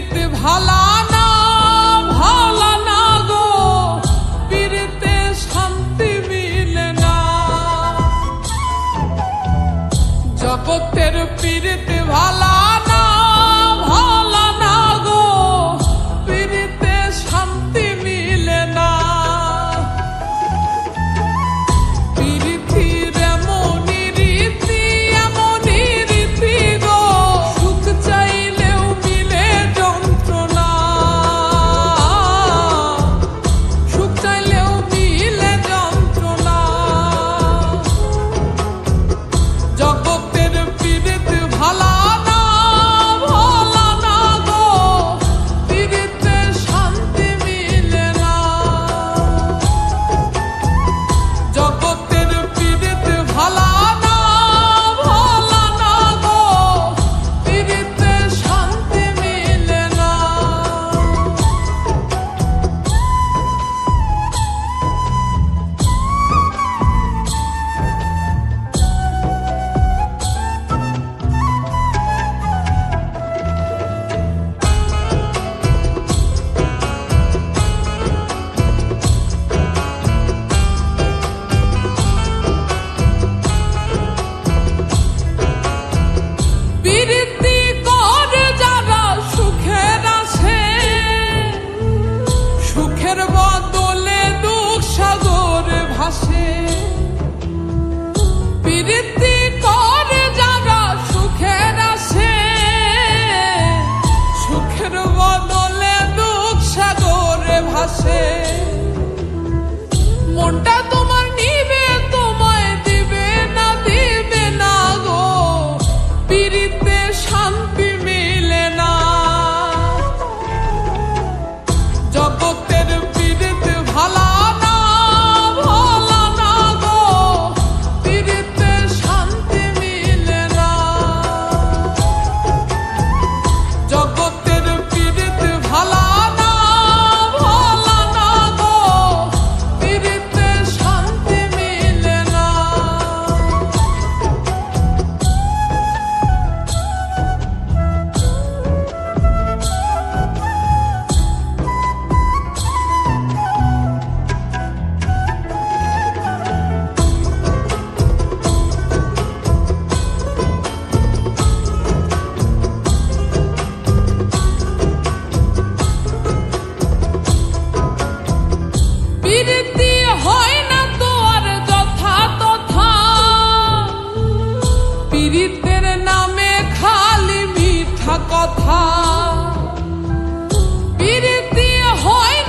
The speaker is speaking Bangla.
रीत भला न বদলে দুঃখ সাগরে ভাসে। মনটা পীড়িতের নামে খালি মিঠা কথা। পীড়িতি হয়